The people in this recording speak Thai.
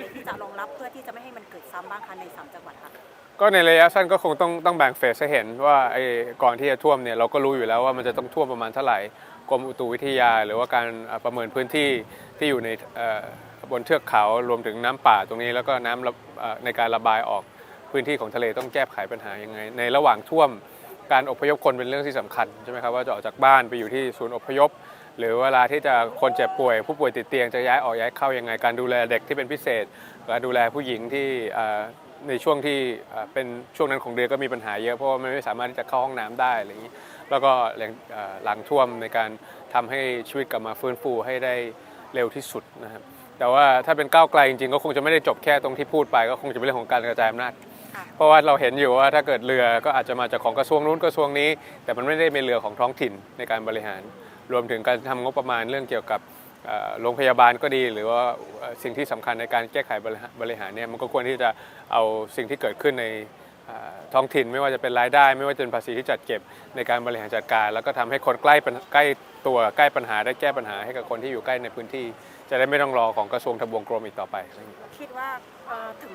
ไรที่จะรองรับเพื่อที่จะไม่ให้มันเกิดซ้ำบ้างคะในสามจังหวัดค่ะ ก็ในระยะสั้นก็คงต้องต้องแบ่งเฟสให้เห็นว่าไอ้ก่อนที่จะท่วมเนี่ยเราก็รู้อยู่แล้วว่ามันจะต้องท่วมประมาณเท่าไหร่กรมอุตุวิทยา หรือว่าการประเมินพื้นที่ที่อยู่ในบนเทือกเขารวมถึงน้ำป่าตรงนี้ แล้วก็น้ำในการระบายออกพื้นที่ของทะเลต้องแก้ไขปัญหายังไง ในระหว่างท่วมการอพยพคนเป็นเรื่องที่สำคัญใช่ไหมครับว่าจะออกจากบ้านไปอยู่ที่ศูนย์อพยพ หรือเวลาที่จะคนเจ็บป่วย ผู้ป่วยติดเตียงจะย้ายออกย้ายเข้ายังไง การดูแลเด็กที่เป็นพิเศษการดูแลผู้หญิงที่ในช่วงที่เป็นช่วงนั้นของเดือนก็มีปัญหาเยอะเพราะว่ามันไม่สามารถที่จะเข้าห้องน้ำได้อะไรอย่างนี้ แล้วก็หลังเอ่อหลังท่วมในการทำให้ชีวิตกลับมาฟื้นฟูให้ได้เร็วที่สุดนะครับแต่ว่าถ้าเป็นก้าวไกลจริงๆก็คงจะไม่ได้จบแค่ตรงที่พูดไป ก็คงจะเป็นเรื่องของการกระจายอำนาจเพราะว่าเราเห็นอยู่ว่าถ้าเกิดเรือก็อาจจะมาจากของกระทรวงนู้นกระทรวงนี้ แต่มันไม่ได้เป็นเรือของท้องถิ่นในการบริหาร รวมถึงการทำงบประมาณเรื่องเกี่ยวกับโรงพยาบาลก็ดี หรือว่าสิ่งที่สำคัญในการแก้ไขบริหารบริหารเนี่ยมันก็ควรที่จะเอาสิ่งที่เกิดขึ้นในท้องถิ่นไม่ว่าจะเป็นรายได้ ไม่ว่าจะเป็นภาษีที่จัดเก็บในการบริหารจัดการ แล้วก็ทำให้คนใกล้ใกล้ตัวใกล้ปัญหาได้แก้ปัญหาให้กับคนที่อยู่ใกล้ในพื้นที่ จะได้ไม่ต้องรอของกระทรวงทบวงกรมอีกต่อไป คิดว่าถึง